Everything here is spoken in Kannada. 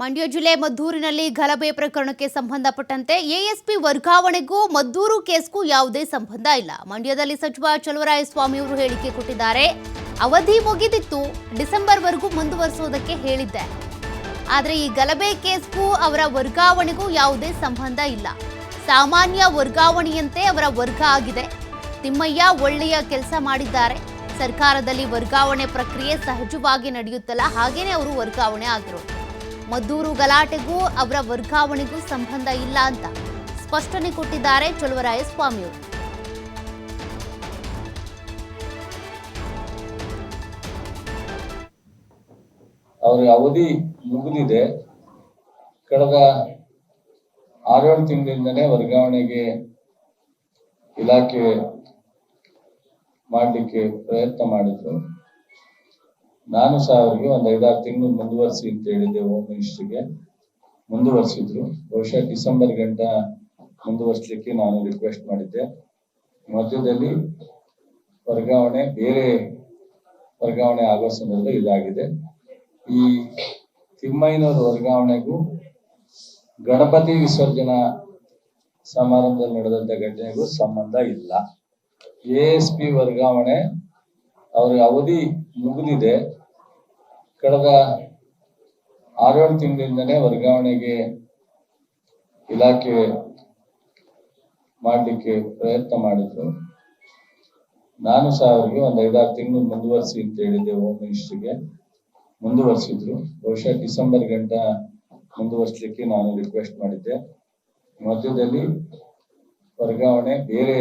ಮಂಡ್ಯ ಜಿಲ್ಲೆ ಮದ್ದೂರಿನಲ್ಲಿ ಗಲಭೆ ಪ್ರಕರಣಕ್ಕೆ ಸಂಬಂಧಪಟ್ಟಂತೆ ಎಎಸ್ಪಿ ವರ್ಗಾವಣೆಗೂ ಮದ್ದೂರು ಕೇಸ್ಗೂ ಯಾವುದೇ ಸಂಬಂಧ ಇಲ್ಲ. ಮಂಡ್ಯದಲ್ಲಿ ಸಚಿವ ಚಲುವರಾಯಸ್ವಾಮಿ ಅವರು ಹೇಳಿಕೆ ಕೊಟ್ಟಿದ್ದಾರೆ. ಅವಧಿ ಮುಗಿದಿತ್ತು. ಡಿಸೆಂಬರ್ವರೆಗೂ ಮುಂದುವರಿಸುವುದಕ್ಕೆ ಹೇಳಿದ್ದೆ. ಆದರೆ ಈ ಗಲಭೆ ಕೇಸ್ಗೂ ಅವರ ವರ್ಗಾವಣೆಗೂ ಯಾವುದೇ ಸಂಬಂಧ ಇಲ್ಲ. ಸಾಮಾನ್ಯ ವರ್ಗಾವಣೆಯಂತೆ ಅವರ ವರ್ಗ ಆಗಿದೆ. ತಿಮ್ಮಯ್ಯ ಒಳ್ಳೆಯ ಕೆಲಸ ಮಾಡಿದ್ದಾರೆ. ಸರ್ಕಾರದಲ್ಲಿ ವರ್ಗಾವಣೆ ಪ್ರಕ್ರಿಯೆ ಸಹಜವಾಗಿ ನಡೆಯುತ್ತಲ್ಲ, ಹಾಗೇನೆ ಅವರು ವರ್ಗಾವಣೆ ಆಗಿರೋದು. ಮದ್ದೂರು ಗಲಾಟೆಗೂ, ಅವರ ವರ್ಗಾವಣೆಗೂ ಸಂಬಂಧ ಇಲ್ಲ ಅಂತ ಸ್ಪಷ್ಟನೆ ಕೊಟ್ಟಿದ್ದಾರೆ ಚಲುವರಾಯಸ್ವಾಮಿಯವರು. ಅವರ ಅವಧಿ ಮುಗಿದಿದೆ. ಕಳೆದ ಆರೇಳು ತಿಂಗಳಿಂದನೇ ವರ್ಗಾವಣೆಗೆ ಇಲಾಖೆ ಮಾಡಲಿಕ್ಕೆ ಪ್ರಯತ್ನ ಮಾಡಿದ್ರು. ನಾನು ಸಹ ಅವರಿಗೆ ಒಂದು ಐದಾರು ತಿಂಗಳು ಮುಂದುವರ್ಸಿ ಅಂತ ಹೇಳಿದ್ದೆ ಹೋಮ್ ಮಿನಿಸ್ಟ್ರಿಗೆ ಮುಂದುವರಿಸಿದ್ರು. ಬಹುಶಃ ಡಿಸೆಂಬರ್ ಗಂಟ ಮುಂದುವರಿಸಲಿಕ್ಕೆ ನಾನು ರಿಕ್ವೆಸ್ಟ್ ಮಾಡಿದ್ದೆ. ಮಧ್ಯದಲ್ಲಿ ವರ್ಗಾವಣೆ, ಬೇರೆ ವರ್ಗಾವಣೆ ಆಗೋ ಸಂದರ್ಭ ಇದಾಗಿದೆ. ಈ ತಿಮ್ಮಯ್ಯನವರ ವರ್ಗಾವಣೆಗೂ ಗಣಪತಿ ವಿಸರ್ಜನಾ ಸಮಾರಂಭದಲ್ಲಿ ನಡೆದಂತ ಘಟನೆಗೂ ಸಂಬಂಧ ಇಲ್ಲ. ಎ ಎಸ್ ಪಿ ವರ್ಗಾವಣೆ ಅವರ ಅವಧಿ ಮುಗಿದಿದೆ. ಕಳೆದ ಆರೇಳು ತಿಂಗಳಿಂದನೇ ವರ್ಗಾವಣೆಗೆ ಇಲಾಖೆ ಮಾಡಲಿಕ್ಕೆ ಪ್ರಯತ್ನ ಮಾಡಿದ್ರು ನಾನು ಸಹ ಅವರಿಗೆ ಒಂದು ಐದಾರು ತಿಂಗಳು ಮುಂದುವರಿಸಿ ಅಂತ ಹೇಳಿದ್ದೆ ಹೋಮ್ ಮಿನಿಸ್ಟ್ರಿಗೆ ಮುಂದುವರಿಸಿದ್ರು. ಬಹುಶಃ ಡಿಸೆಂಬರ್ ಗಂಟ ಮುಂದುವರಿಸಲಿಕ್ಕೆ ನಾನು ರಿಕ್ವೆಸ್ಟ್ ಮಾಡಿದ್ದೆ. ಮಧ್ಯದಲ್ಲಿ ವರ್ಗಾವಣೆ ಬೇರೆ